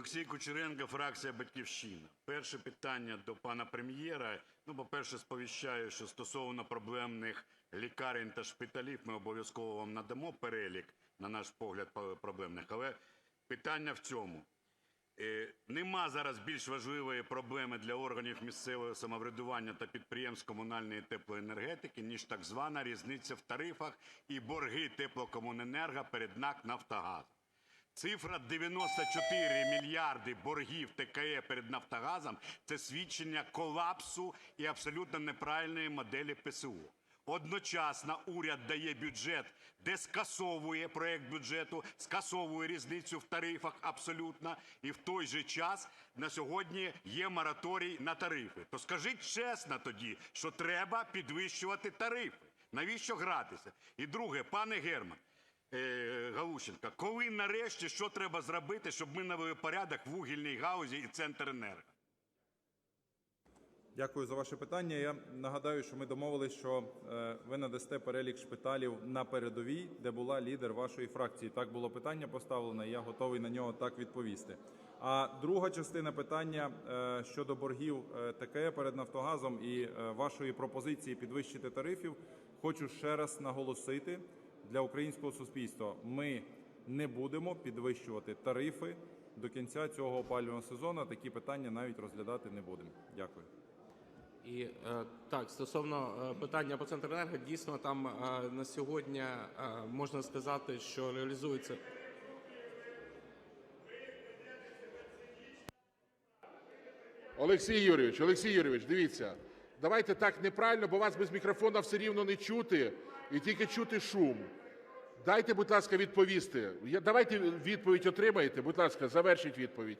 Олексій Кучеренко, фракція "Батьківщина". Перше питання до пана Прем'єра. Ну, по-перше, сповіщаю, що стосовно проблемних лікарень та шпиталів ми обов'язково вам надамо перелік, на наш погляд, проблемних. Але питання в цьому. Е, Нема зараз більш важливої проблеми для органів місцевого самоврядування та підприємств комунальної теплоенергетики, ніж так звана різниця в тарифах і борги теплокомуненерго перед НАК «Нафтогазом». Цифра 94 мільярди боргів ТКЕ перед Нафтогазом – це свідчення колапсу і абсолютно неправильної моделі ПСО. Одночасно уряд дає бюджет, де скасовує проект бюджету, скасовує різницю в тарифах абсолютно, і в той же час на сьогодні є мораторій на тарифи. То скажіть чесно тоді, що треба підвищувати тарифи. Навіщо гратися? І друге, пане Герман, Галущенка, коли нарешті що треба зробити, щоб ми навели порядок в вугільній гаузі і Центренерго? Дякую за ваше питання. Я нагадаю, що ми домовились, що е, ви надасте перелік шпиталів на передовій, де була лідер вашої фракції. Так було питання поставлено, і я готовий на нього так відповісти. А друга частина питання е, щодо боргів е, ТКЕ перед Нафтогазом і е, вашої пропозиції підвищити тарифів. Хочу ще раз наголосити для українського суспільства: ми не будемо підвищувати тарифи до кінця цього опалювального сезону. Такі питання навіть розглядати не будемо. Дякую. І е, так, стосовно е, питання по Центренерго, дійсно там е, на сьогодні е, можна сказати, що реалізується. Олексій Юрійович, Олексій Юрійович, дивіться, давайте так неправильно, бо вас без мікрофона все рівно не чути і тільки чути шум. Дайте, будь ласка, відповісти. Давайте відповідь отримаєте. Будь ласка, завершіть відповідь.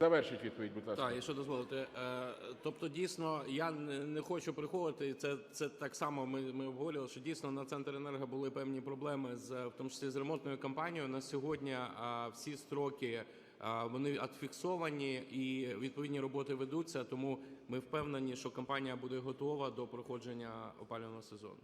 Завершіть відповідь, будь ласка. Так, якщо дозволите. Е, тобто, дійсно, я не, хочу приховувати. Це, це так само. Ми, ми обговорювали, що дійсно на Центренерго були певні проблеми з в тому числі з ремонтною кампанією. На сьогодні всі строки вони відфіксовані і відповідні роботи ведуться. Тому ми впевнені, що кампанія буде готова до проходження опалювального сезону.